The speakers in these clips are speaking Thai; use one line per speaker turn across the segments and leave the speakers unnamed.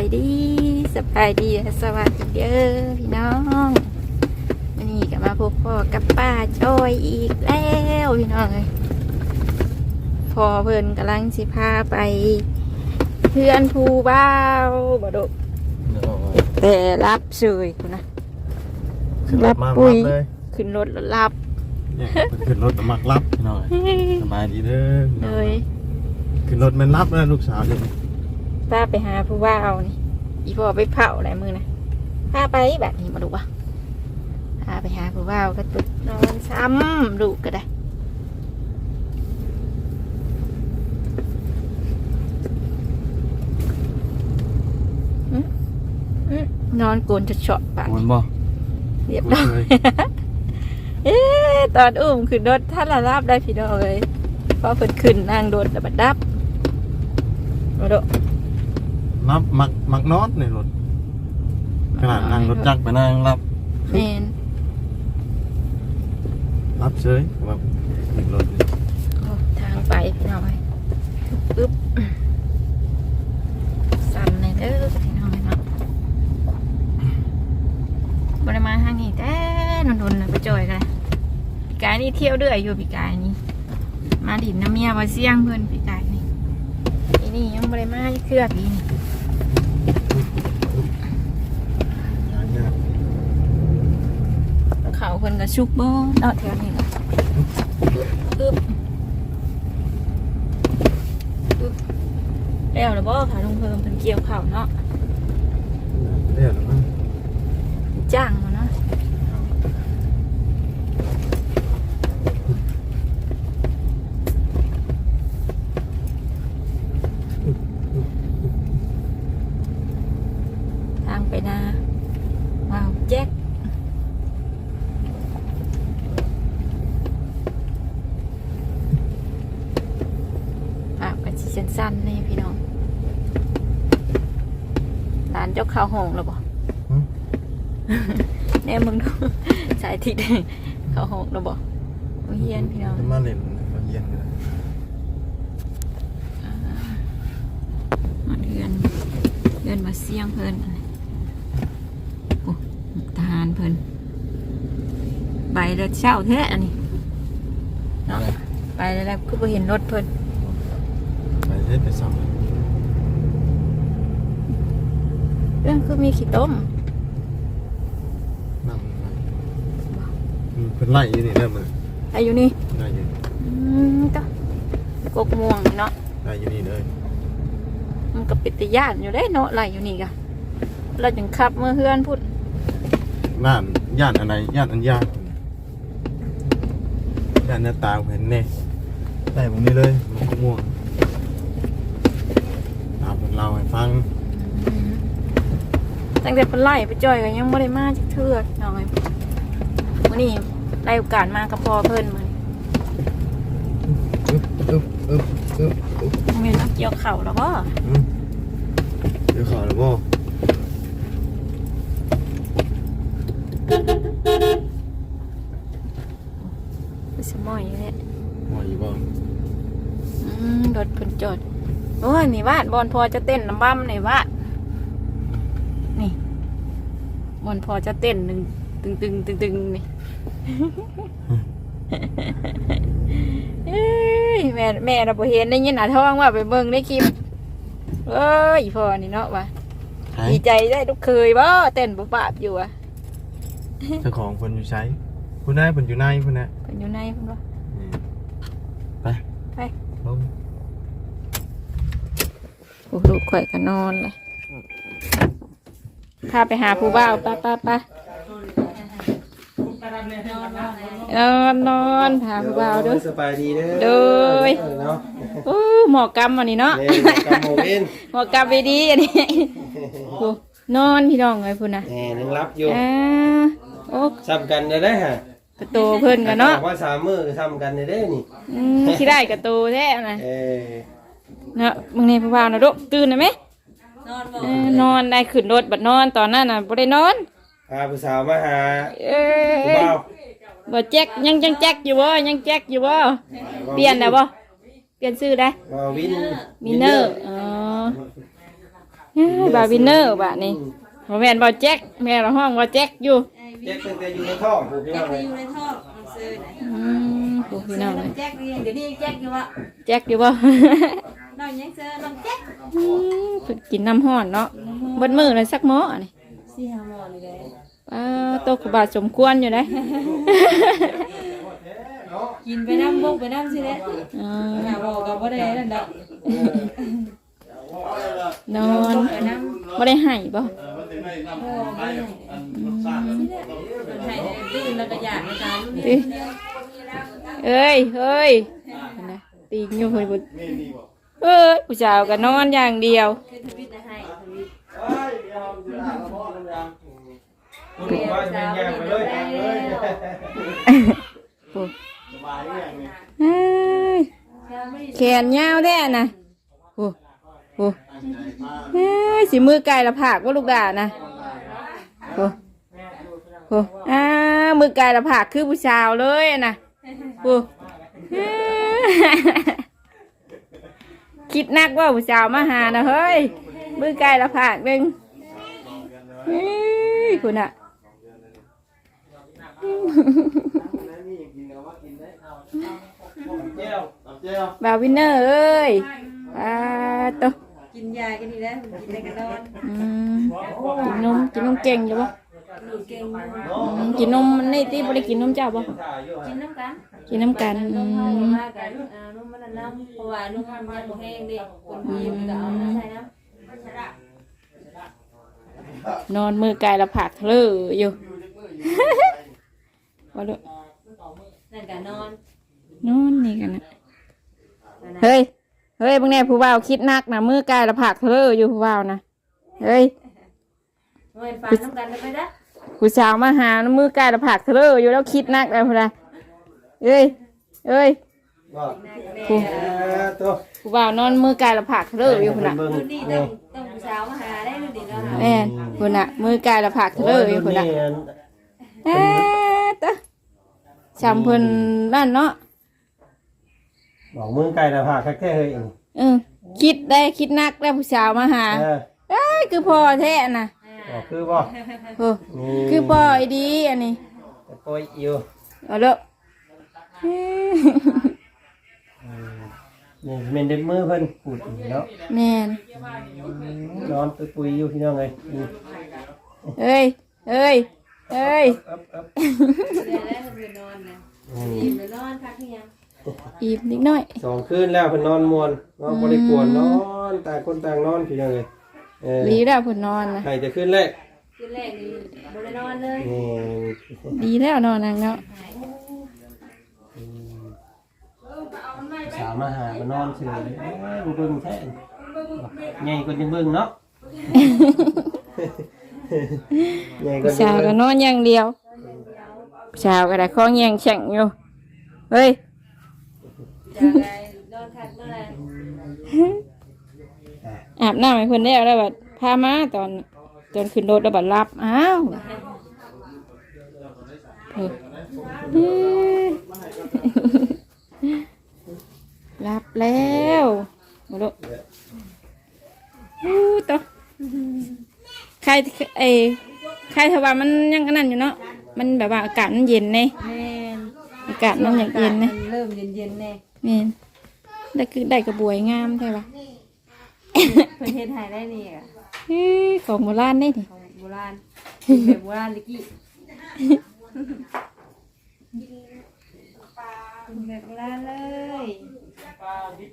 ายดีสบายดีและสวัสดีเด้อพี่น้องวันนี้ก็มาพบพ่อกับป้าจอยอีกแล้วพี่น้องเลยพอเพิ่นกำลังสิพาไป เพื่อนภูบ้าวบ่ดกแต่รับเฉยคุณนะ
ขึ้นรถมา
ปุ๋
รับ
ย
เลย
ขึ้นรถแล้วรับ
เนี่ยขึ้นรถมารับหน่อยสบายดีเด้อ
เลย
ขึ้นรถมันรับแล้วลูกสาวเดี๋ยวนี้
ป้าไปหาผู้ว่าวนี่อีพ่อไปเผาอะไรมือนะพาไปแบบนี้มาดูวะพาไปหาผู้ว่าวก็ตุดนอนซ้ำดูก็ได้อืมอืมนอนโกนจะเฉาะปาก
โอนบ่
เรียบ
โอน
ร้อย
เลย
เอ๊ะตอนอุ้มขึ้นรถท่านละลาบได้พี่น้องเลยเพราะเพิ่นขึ้นนั่งโดนแต่บัดดับมาดู
นับมักมักนอนในรถขนาดนั่งรถจักรไปนั่งรับ
แมน
รับเฉยแบบขึ้นรถนี่
โอ้ทางไปพี่น้องเลยปึ๊บสั่นเลยเด้อพี่น้องเลยเนาะบริมาทางนี้แต่นนๆนะไปจอยกันปีกายนี่เที่ยวเรื่อยอยู่ปีกายนี่มาดินน้ำเมียมาเสี่ยงเพื่อนปีกายนี่ปีนี้ยังบริมาเครือปีนี่
อย่างเงี้ย
เขาเพิ่นก็ชุกบ่เนาะแถวนี้เนาะปึ๊บปึ๊บแล้วแล้วบ่ค่ะลุงเพิ่มเพิ่นเกี่ยวข้าวเนาะ
เรียกแล้วมั้ง
จ้างมาเนาะทางไปนาว้าวแจ็คปากกันสิสั้นๆนี่พี่น้อง ร้านเจ้าข้าวหงแล้วบ่
หึ
เนี่ยมึงดูสายทิศเขาหกเราบอกโอ้ยเฮียนพี่น้อง
จะมาเล่นมาเย็นเลย
มาเดือนเดือนมาเสี่ยงเพิ่นอะไรโอ้ทหารเพิ่นใบเลือดเช่าแท้อันนี้เนาะไปแล้วแล้วก็ไปเห็นรถเพิ่น
ไปเฮ็ดไปซ้
เรื่องคือมีขี้ต้มำ
นั่งไปอืมเป็นไล่อยู่นี่เริ่มเลย
อายุนี่
ได้อยู่
อืมก็กกม่วงเนาะ
ได้อยู่นี่เลย
มันก็ปิดตย่านอยู่ได้เนาะไรอยู่นี่กะเราจึงขับเมื่อเฮือนพูด
น่านย่านอะไรย่านอันยากย่านหน้าตาเห็นเน่ได้ผมนี่เลยมันก็ม่วงตามผมเล่าให้ฟัง
ตั้งแต่เพิ่นไล่ไปจ่อยก็ยังไม่ได้มาจักเทือกน้อยมื้อนี้ได้โอกาสมากับพ่อเพิ่นมื้อนี้
อึ๊บอึ๊บอึ๊บอึ๊บอึ๊บ
แม่นเกี่ยวเข่าแล้วบ่
อืมเดี๋ยวขอแล้วบ่
คือสมอยแหละ
หมออยู่บ่
อืมรถเพิ่นจอดโอ้ยนี่วาดบอลพอจะเต้นน้ำบ้ำนี่วาดนี่ บอลพอจะเต้นหนึ่งตึงตึงตึงตึงนี่เอ้ยแม่แม่เราบ่เห็นได้ยินหน้าท้องว่าไปเบิ่งในคลิปเอ้ยพ่อนี่เนาะว่ะ
ใช่
ดีใจได้ทุกเคยบ่เต้นบ่ปาบอยู่อะ
เจ้าของคนอยู่ใช้ผู้นายคนอยู่ในผู้นาย
เพิ่นอยู่ในเพิ่นว่า
นี่ไป
ไป
ลง
โอ้ลูกข่อยก็นอนเลย พาไปหาผู้บ่าวไป้าป้าป้านอนนอนพาผู้บ่าวเด้อ
สบายดีเด้อ
โดย
เออเนาะ
โอ้หมอกรรมวันนี้เนาะ
แม่กำโมเว้น
หมอกรรมไปดีอันนี้โอ้นอนพี่น้องเลยพุ่นนะ
แหมยังรับอยู่
อ่าโอ้
ซ้ำกันได้ได้ฮะ
กระโตเพิ่นกันเนาะ
บอกว่าสามมือก็ซ้ำกันได้ได้นี่
อืมที่ได้กระโตแท้นะ
เออ
เนาะมึงในผู้บ่าวนะลูกตื่นได้ไหม เออนอนได้ขึ้นรถบัดนอนตอนนั้นน่ะบ่ได้นอน
พาผู้สาวมาหา
เอ้
ผู้
ย
บ่าว
บ่แจ็คยังยังแจ็คอยู่บ่ยังแจ็คอยู่บ่เปลี่ยนได้บ่เปลี่ยนชื่อได้
บ่าววิน
มินเนอร์อ๋อเอ้ยบาวินเนอร์บาดนี้บ่แม่นบ่แจ็คแม่เราห้องบ่แจ็คอยู่
เจ็บตั้งแต่อยู่ในท้องผู้พี่
แจ็
น้
ค
อง
ที่
เลย
อยู่ในท่อมันซื้อนะ
อืมโอ้พี่น้องเลย
แจ็คนี่เดี๋ยวนี้แจ็คอยู่วะ
แจ็คอยู่บ่
น้องยังเจอน้องแจ็ค
อืมเพิ่นกินน้ำห้อนเนาะเบิดมื้อเลยสักหม้อนี่
สี่ห้าหมอนี่เลย
ป้าโตกบาทสมควรอยู่เด้
กินไปน้ำบกไปน้ำสิแหละ
อ่า
หาบอกกับว่าได้นั่นดอก
นอน
ไปน้
บ่ได้ให้บ่ำ
โอ้ไม่ได้มันให้ดื้อแล้วก็อยากอาจารย์
ติเอ้ยเฮ้ยอันนะตีนอยู่เพิ่นบ่ เอ้ยผู้สาวก็นอนอย่างเดียว
คือทวิตนะให้ทวิต
คุณว่าจะแย่ไปเลย
โอ้เอ้ยแขนยาวแท้น่ะโอ้โอ้เอ้ยสิมือไก่ละผากว่าลูกด่านะโอ้โอ้อ้ามือไก่ละผากคือผู้สาวเลยนะโอ้ คิดนักว่าผู้สาวมาหานะเฮ้ยมือไก่ละผากหนึ่งเฮ้ยคุณอะ
เจ้า
บาววินเนอร์เอ้ยปาโตะ
กินยากันนี่แล้วกินได้กันนอน
อืมกินนมกินนมเก่งอยู่ปะ
ดูเก่ง
อืมกินนมมันนี่ที่บ่ได้กินนมเจ้าปะ
กินน้ำกัน
กินน้ำกัน
น
อื
มเข้ามมากันอ่านุ่มมันน้ำเพราะว่านุ่มมันยังบ่แห้งดิคนพีมันก็เอาน้ำใส่น้ำ
นอนมือกายละผักเลออยู่ว่าลูก
นั่นก็นอน
นอนนี่กันนะเฮ้ยเฮ้ยบางแน่ผู้บ่าวคิดนักนะมือกายละผักเลออยู่ผู้บ่าวนะเฮ้ย
เมื่อฟันน้ำกันได้ไหมจ๊ะ
ผู้สาวมาหามือกายละผักเลออยู่แล้วคิดนักแล้วพุ่นนะเอ้ยเอ้ย
ว่า
ผู้
ตัว
ผู้บ่าวนอนมือกายละผักเลออยู่พุ่นน่ะ
เบิ่ง
รุ่นนี้ต้องต้องผู้สาวมาหาได้รุ่นนี้เนาะ
แม่นพุ่นน่ะมือกายละผักเลออยู่พุ่นน่ะเอ๊ะตะจำเพิ่นนั่นเนาะ
บอกมึงไก่ละผากแค่เฮ้ย
เออคิดได้คิดนักได้ผู้สาวมาหา
เออ
เอ้ยคือพ่อแท้น่ะ
บอกคือบ่
โอ้
นี่
คือพ่อไอ้ดีอันนี้
โอ้ยอยู่
เอาเด้อเอ้ย
นี่เป็นเด็ดมือเพิ่นพูดเนาะ
แม่น
นอนตุยๆอยู่พี่น้องเลยนี่
เอ้ยเอ้ยเอ้ย
เอ๊บเอ๊บ
เดี๋ยวได้คนไปนอนนะ
อืม
อิ่มแล้วนอนพักที่ยัง
อีบนิดหน่อย
สองคืนแล้วเพิ่นนอนมวนนอนบ่ได้กวนนอนต่างคนต่างนอนพี่น้องเลย เออ
ดีแล้วเพิ่นนอนนะ
ใครจะขึ้นแรก
คืนแรกนี่บ่ได้นอนเลย
นี่
ดีแล้วนอนนังเนาะ
สาวมาหาก็นอนเฉยเลยเอ้ยบ่เบิ่งแท้ใหญ่กว่าจะเบิ่งเนาะใหญ่ก
ผู้
ว่าจะ
สาว
เบิ่
ก็
ง
นอนอย่างเดียวผู้สาวก็ได้ข้องแยงแฉ่งอยู่ เฮ้ย
จะไงนอนคักเมื่อไหร่
อาบน้ำให้เพิ่นได้แล้วบัดพามาตอนตอนขึ้นรถแล้วบัดรับอ้าวเออเอ้ยรับแล้วมาดูอู้ตอใครไอ้ใครถ้าว่ามันยังอันนั้นอยู่เนาะมันแบบว่าอากาศมันเย็นเน่
แม่น
อากาศมันอยากเย็นเน่
เริ่มเย็นๆแน่
แม่นได้คือได้กระบวยงามใช่ปะ
เพิ่นเฮ็ดให้ได้นี่อะ
เอ้ยของโบราณนี่นี่
ของโบราณแบบโบราณตะกี้แบบโบราณเลย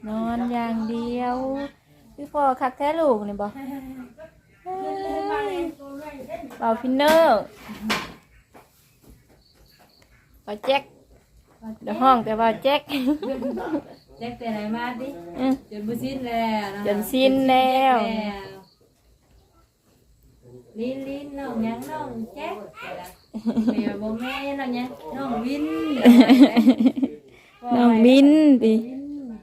นอนอย่างเดียวพี่พ่อคักแท้ลูกนี่บอกเบาฟินเนอร์เบาแจ็คเดี๋ยวห้องแต่เบาแจ็ค
แจ็คแต่ไหนมาดิ
อืม
จนบ่สิ้นแล้วะ
จนสิ้นแล้ว
ลิ้นลิ้นน้องหยังน้องแจ๊คแม่บ่แม่น้องหยังน้องวิน
น้องบินดิมา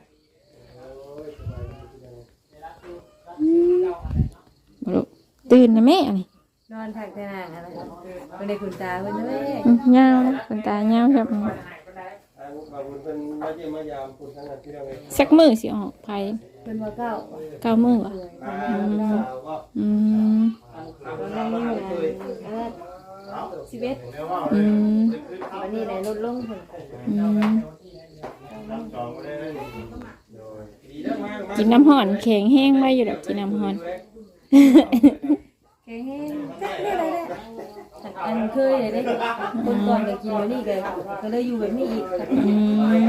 ลูกตื่นนะแม่นี่
นอนถักแต่หางอะไรบ่ได้คุณตาเพิ่นเด้อ
อืมเงาคนตาเงาครับ
ทางบ่าวบุญเพิ่นมาเยี่ยมมายามพูดทางนั้นพี่น้องเลย
สักมือสิออกไป
เเป็
นว่าเก้า
เก้ามื้อเหรออืม
วันนี้งานเออสิบเอ็ด
อืม
วันนี้ได้ลดลงคน
อืมกินน้ำห่อนแข็งแห้งไว้อยู่ดอกกินน้ำห่อน
แกงแห้ง จักได้ไรได้อันเคยเลยได้คนก่อนก็กินแบบนี้ก็ก็เลยอยู่แบบนี้อีก
อืม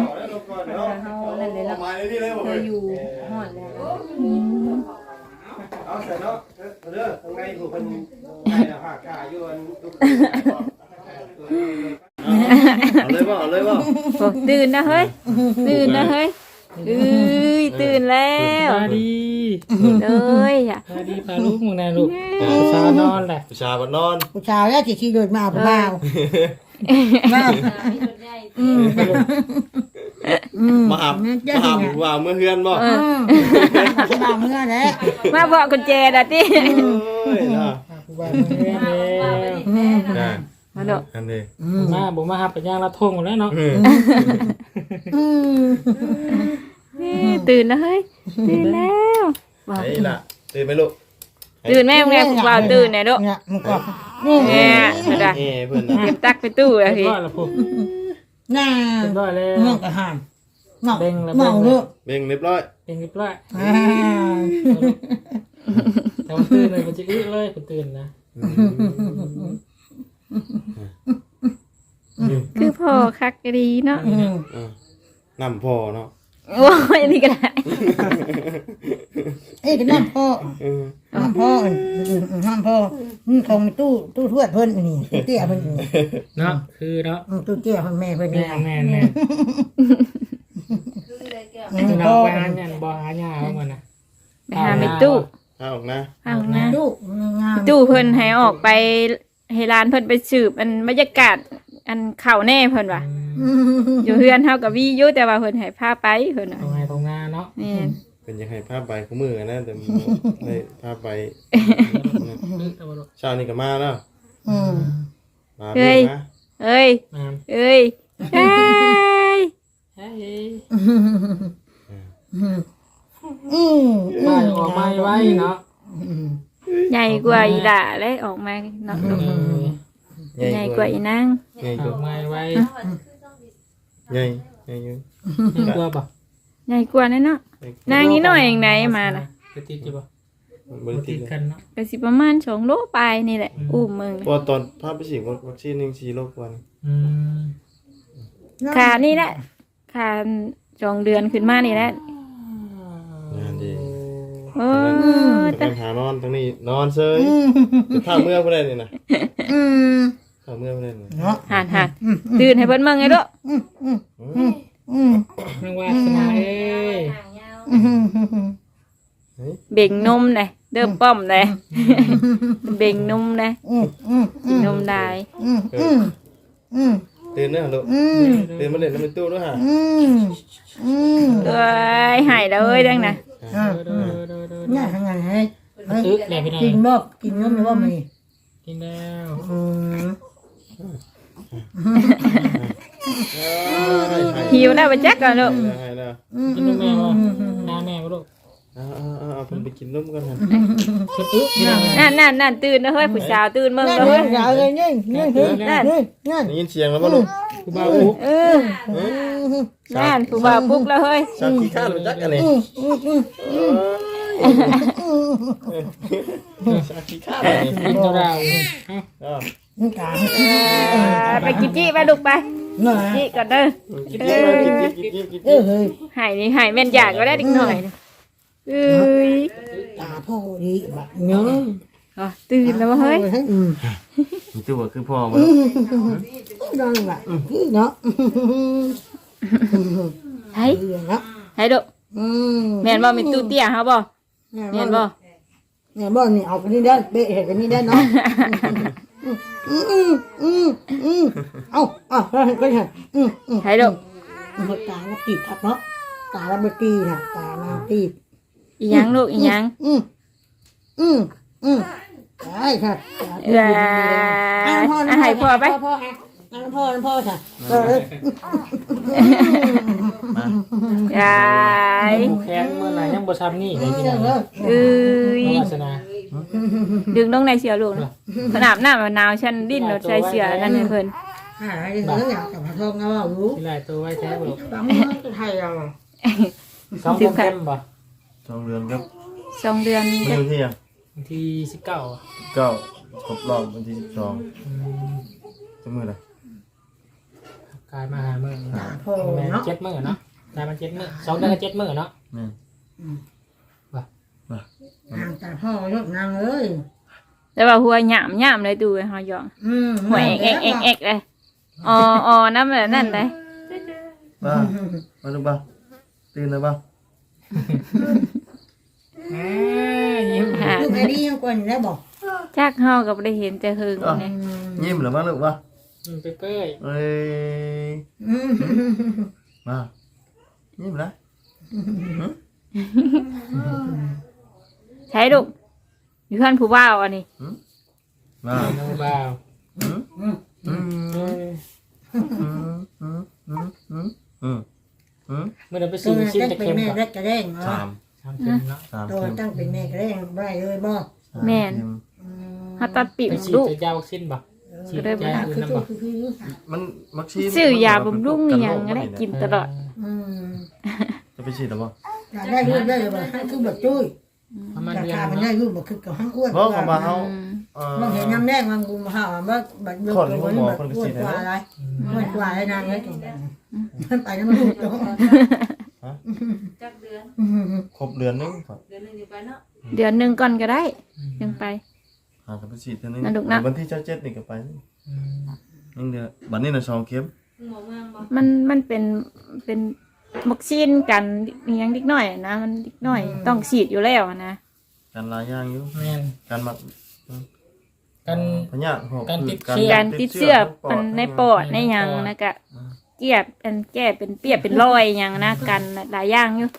เฮานั่นเลยละเคยอยู่ห่อนแล้ว
อืม
เอาใส่เนาะเด้อข้างในผู้คนได้ละภาคกาอยู่อันทุก
เอาเลยบ่เอาเลยบ่
โอ้ตื่นนะเฮ้ยตื่นนะเฮ้ย เอ้ยตื่นแล้ว
มาดี
เลยอะ
มาดีพาลูกมึงนะลูกสาวนอนแหละ
ผู้ชายบ่นอน
ผู้ชายแล้วที่ขี่รถมาผู้บ่าวมา
มีรถใหญ่
อืมอืม
มาหามาหาผู้ว่าเมื่อเฮือนบ่
อืมผู้บ่าวเมื่อแหละ
มาบอกกุญแจดะติ
โอ้ยน่ะ
ผู้บ้านเมืองเลย
น่ะ
มาดอก
กันดิ
มาบ่มาหับไปย่างละทงหมดแล้วเนาะ
อืม
อืม
นี่ตื่นนะเฮ้ยตื่นแล้วบอก
ไอ้ล่ะตื่นไหมลูก
ตื่นแม่แม่พวกเราตื่นแน่ลูก
เนี่ยมันก็นี่
เนี่ยเห็นไหม
เอ้เพิ่น
เตรียมตักไปตู้แล้ว
เรีย
พี่
บร้อยแล้วพวก
น่า
เรียบร้อยแล้ว
เมื่อกระหานเนาะ
เบ่งแล้ว
เมา
เบ่ง
เนาะ
เบ่งเรียบร้อย
เป็นเรียบร้อย
อ่า
แต่ว่าตื่นเลยมันจะอึเลยผมตื่นนะ
คือพ่อคักกะดีเนาะ
อืม
อะนำพอเนาะ
โอ้ยอันนี้ก็ได้
เอ้ยเป็นน้ำพ่อ
เออ
น้ำพ่ออืมอืมอืมน้ำพ่ออืมของตู้ตู้ทวดเพิ่นนี่ตู้เตี้ยเพิ่นนี่
เนาะคือเนาะ
อืมตู้เตี้ยเพิ่นแม่เพิ่น
แม่
นี่
แม่แม่
อืม
จะนอ
พ่
ก
อ
ไปหาเงินบ่หาหญ้าเอามานะ
ไปหาไม่ตู้
เอาออกนะ
เอานะ
ตู้งาม
ตู้เพิ่นให้ออกไปให้ร้านเพิ่นไปสืบอันบรรยากาศ อันเข่าแน่เพิ่นว่ะ
อืม
อยู่เฮือนเฮากับวีอยู่แต่ว่าเพิ่นให้พาไปเพิ่นน่ะ
ตรงไงตรงงานเนาะ
นี่
เป็นยังไงภาพใบคู่มือนะแต่ได้ภาพใบ
อึเอาบ่ลูก
เช้านี้ก็มาแล้ว
อืม
มาเพิ่มนะ
เอ้ย
งาน
เอ้ยเอ้ย
เฮ้ย
อืม
บ้านออกมาไว้เนาะ
ใหญ่กว่าอีหล่าเลยออกมาเนาะลูก ใหญ่กว่าอีนาง
ใหญ่
อก
ว่า
อกมาไว้
ใหญ่ใหญ่อยู่
นี่กลัวป่ะ
ใหญ่กว่าแน่เนาะนางนี่น้อยเองไหนมาน่ะ
ไปติดอยู่ป่ะ
บริ
ติ
ติ
ด
ด
กันเนาะ
ก็สิประมาณ2โลปลายนี่แหละอุ้มมึง
พอตอนภาพไปฉีดวัคซีนหนึ่งฉีดโรควัน
อืม
ขานี่แหละขาสองเดือนขึ้นมานี่แหละ
งานดี
โอ้ย
แต่หานอนตรงนี้นอนเซยจะท่าเมื่อผู้ใดนี่นะ
อืม
ท่าเมื่อผู้ใดนี่
เนาะ
หันหันตื่นให้เพิ่นเบิ่งไงลูก
อืม
นางวาสนาเอ้ย
ห่างยาว
อืมอืม
เบ่งนมเลยเดิมป้อมเลยเบ่งนมเลย
อืมอืม
กินนมได้
อืมอืมอืม
ตื่นเด้อลูก
อืม
ตื่นมาเล่นน้ำเป็นตู้ด้วยฮะ
อืมอืม
เอ้ยหายแล้วเอ้ยดังนะ
อ่า
เด้อเด้อเด้อ
เนี่ยทำงานให้เฮ้ย
อึแหละพี่น้อง
กินบ่กินนมหรือว่ามี
กินแล้ว
อืม
หิวแล้วไปจักก่อนลูก
ให้แล้ว
กินนมแม่บ่น้าแม่บ่ลูก
เอาเอาเอาเอาผมไปกินนมก่อนฮะ
เพิ่นอึพี่น้อง
นั่นนั่นนั่นตื่นแล้วเฮ้ยผู้สาวตื่นเบิ่ง
นั่น
แล้ว
เล
เฮ้
ย
ย
อย่าเลยนี่นี่นี่นี่นี่
ได้ยินเสียงแล้วป่ะลูก
กูบ่าวอุก
เออนั่นผู้บ่าวปลุกแล้วเฮ้ย
ชาขี้ข้าหรือจักอันนี้ชาขี้ข้าอันนี้
กินตัวดาวเอ้า
อ้าว
นี่กา
เออไปกินจี้ไปลูกไป
น่ะ
จี้ก่อนเด้อ
กินกินกินกินกินกินกิน
เออเฮ้ย
หายนี่หายแม่นอยากก็ได้อีกหน่อยนะเอ้ย
ตาพ่อดีบัดเนาะ
อ๋อตื่นแล้ววะเฮ้ย
อืม
มีตัวคือพ่อมา
นั่นล่ะคือเนาะ
เฮ้ย
คือเนาะ
ให้ลูก
อืม
แม่นบ่มีตู้เตี้ยเฮาบ่แม่นบ่
แม่บ่นี่เอากันนี่ได้เบะเห็ดกันนี่ได้เนาะ อืมอืมอืมอืมเอาเอาก็ใช่อืมอืม
ให้ลูก
มันตาละตีบครับเนาะตาละไม่ตีค่ะตาละตีบ
อีหยังลูกอีหยัง
อืมอืมอืมได้ครับ
เอ้ยอะให้พ่อไป
พ่อฮะน้ำพ่อน้ำพ่อค่ะเออ
มา
ยาย
แค้นเมื่อไหร่ยังบ่ซ้ำนี่เลยพี่น้อง
เออ
เอ้ย
น้องวาสนา
ดึงลงในเสือลูกนะขนาดหน้ามันหนาวฉันดิ้นรถใส่เสือนั่นให้เพิ่น
หาอะไรเรื่องอยากกับพระทองเอารู้
ที่ไรตัวไว้แท้บ่ลูก
ฟังเมื่อไทยเรา
สองเดือนเต็มบ่
สองเดือนครับ
สองเดือน
วัน
ก็
ที่อะ
วันที่สิบเก้า
เก้าครบรอบวันที่สิบสองจะมืออะไร
กลายมาหาเมื่อ
พ่อ
แม่
เนาะ
เจ็ดมื้อเนาะกลายมาเจ็ดมื้อสองเดือนก็เจ็ดมื้อเนาะ
แม่น
ห่างจากพ่อลูกนางเอ้ย
แต่ว่าหัวหยามหยามเลยดูเฮาหยอง
อืม
หัวเอกเอกเอกเอกเลยอ๋ออ๋อน้ำแบบนั่นเลย
บ้ามาดูบ้าตื่นเลยบ้า
อ่ายิ้ม
หา
ลูกไอ้นี่ยังกวนอยู่ได้บอก
จักเฮาก็บ่ได้เห็นแต่หึงเนี่ย
ยิ้มเหรือมาลูกบ้า
อืมเปื่อย
เอ้ย
อืม
มายิ้มนะ
ใช้ลูกอยู่เพื่อนผู้บ่าวอันนี้
มา
ๆน้องบ่าว
อืมอืมอืม
เออ
อืมอืมอืมอืมอืมอืม
เมื่อเราไป
ตั
ซื้
ว
อ
นั้น
ชิ้น
ตั้ง
จะ
เป็น
เค็ม
แม่
ก่อน
เล็กกระเด้ง
สาม
สามเค็มเนาะ
สาม
ตัว
เข็ม
ตั้งเป็นแม่กระเด้งได้เลยบ่
แม่น
สาเข็
เฮาตัดปีก
ไปฉีด
ลูก
จะยาวัคซีนบ่ฉีด
ก็ได้บ่
ยาอื่น
คือ
นํ
คือ
บ่
คือคือ
มันมักชี
ซื้อยาบำรุงอหยังก็ได้กินตลอด
อืม
จะไปฉีดหรือเปล่า
อยากได้รูปได้เลยบ่ให้คือแบบจุ้ย
ประมาณ
รา
เดือน
คามัน
เนาะ
ได้รูปบ่คือกับห้างอ้วน
เพราะเขามาเขา
อืม
เอ่อ
บางเห็นน้ำแดงบางกุมห่าวว่าบัดเบิกตัวนี้แบบอ้วนกว่าอะไรอ้วนกว่าอะไรนางเลยมันไปน้ำลูกตัว
จักเดือน
ครบเดือนนึงครับ
เดือนหนึงอยู่ไปเนาะ
เดือนหนึงก่อนก็ได้ยังไป
หากันไปฉีดเท่านึง
น่าดุนะ
วันที่เจ้าเจ็ดนี่ก็ไป
อืม
นี่เดียวบัดนี้น่ะสองเข็ม
หมอเมืองบ่
มันมันเป็นเป็นวัคซีนกันอหยังเล็กน้อยอะนะ มันเล็กน้อยต้องฉีดอยู่แล้วอะนะ
การลายย่างอยู่
แม่น
การมัก
กัน
พยาธิหอบ
การติด
หื
เชื้อ
การติดเชื้อมันในปอดในหยังนะกะเกียบเป็นแก้เป็นเปียบเป็นรอยหยังนะกันหลายอย่างอยู่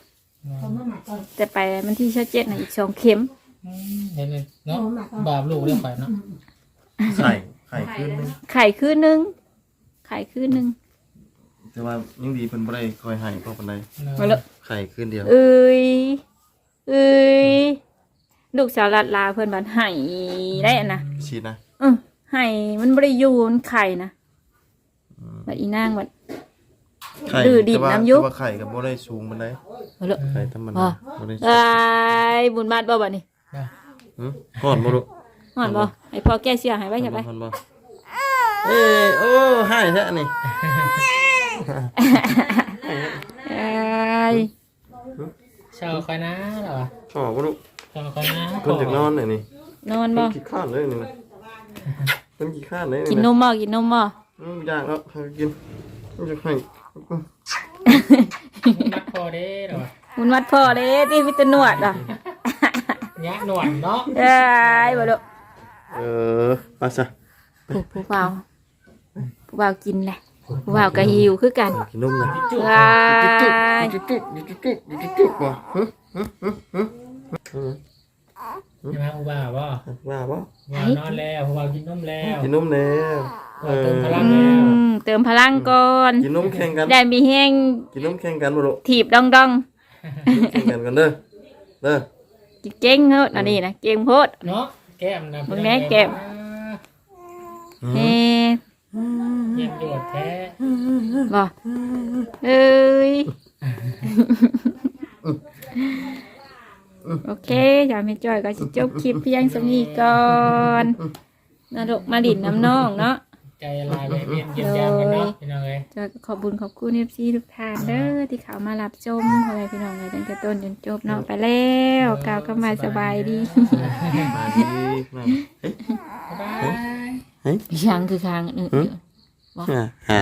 จะไปมันที่เชื้อเจ็ดนะอีกสองเข็ม
อืม เห็นเลยเนาะบาปลูกเรียกไปเนาะ
ไข่ไข่ขึ้นนึง
ไข่คืนนึงไข่คืนนึง
แต่ว่ายังดีเพิ่นบ่ได้คอยให้พวกปานใด
มาแล้ว
ไข่ขึ้นเดียว
เอ้ยเอ้ยลูกสาวลัดลาเพื่อนบ้านไห้ได้อะนะ
ฉีดนะ
เออไห้มันบริยูมันไข่นะบัดอีนางบัด
ไข่
ดื้อดิ่น
แต่ว่า
น้ำยุ
แต่ว่าไข่ก็บ่ได้สูงปานใด
มาแล้ว
ไข่ธรรมดา
อ๋อ
บ่ได้
ไอ้ยบุญบาทบ่บัดนี้
หึก่อนบ่ลูก
ห่อนบ่ไอ้พ่อแก้เสียหายไว้ใช่ไหม
ก่อนบ่เอ้ยโอ้ให้แท้นี่
ไอ้ย
เช้าคอยนะเหรอ
ชอบบ่ลูก
เช้าคอยนะ
เพิ่นจะนอนเลยนี่
นอน
เพิ่
บ่
นขี้ข้านเลยนี่นะเพิ่นขี้ข้านเลย
กินน
นะ
มบ่กินนมบ่
อืมอยากแล้วให้กินมันจะให้
นักพอเด้เหรอ
บุญวัดพ่อเด้ที่พิตนวดอะ
ยะหนวดเนาะ
ไอ้ยบ่ลูก
เออไปซะ
ผู้ผู้บ่าวผู้บ่าวกินแหละผู้บ่าวก็หิวคือกัน
กินนมนะ
จุ๊บ
ไอ้ย
จุ๊บจุ๊บจุ๊บจุ๊บจุ๊บจุ๊บบ่ฮะฮะฮะฮะฮะ
ใช่ไหมอุบาบ่
ว่าบ่
วานอนแล้ววากินนมแล้ว
กินนมแล้วเอ
วา
อ
เติมพลัง
อื
แล้ว
มเติมพลังก่อน
กินนมแข่งกัน
ได้มีแห้ง
กินนมแข่งกันบ่ลูก
ถีบดองดอง
แข่งกันกันเด้อเด้อ
ๆกิน เก่งเฮ้อันนี้นะเก่งโพด
เนาะแก้มนะ
มึงแม่แก้มเฮ้
เย็นโดดแท้
บ่เอ้ยโอเคอยากให้จอยก็สิจบคลิปเพียงสำนี้ก่อนนะลูกมาดินน้ำน้องเนาะ
ใจลายไปเวียนเยียนยามกันเนาะพี่น้องเอ้ย
จอยก็ขอบคุญขอบคุณเอฟซีทุกท่านเด้อที่เขามารับชมพ่อแม่พี่น้องเลยตั้งแต่ต้นจนจบเนาะไปแล้วกล่าวก็มาสบายดี
มาดีมาเฮ้ย
บ๊ายบาย
เฮ้ย
ยังคือคางอื่น
อ่าอ่า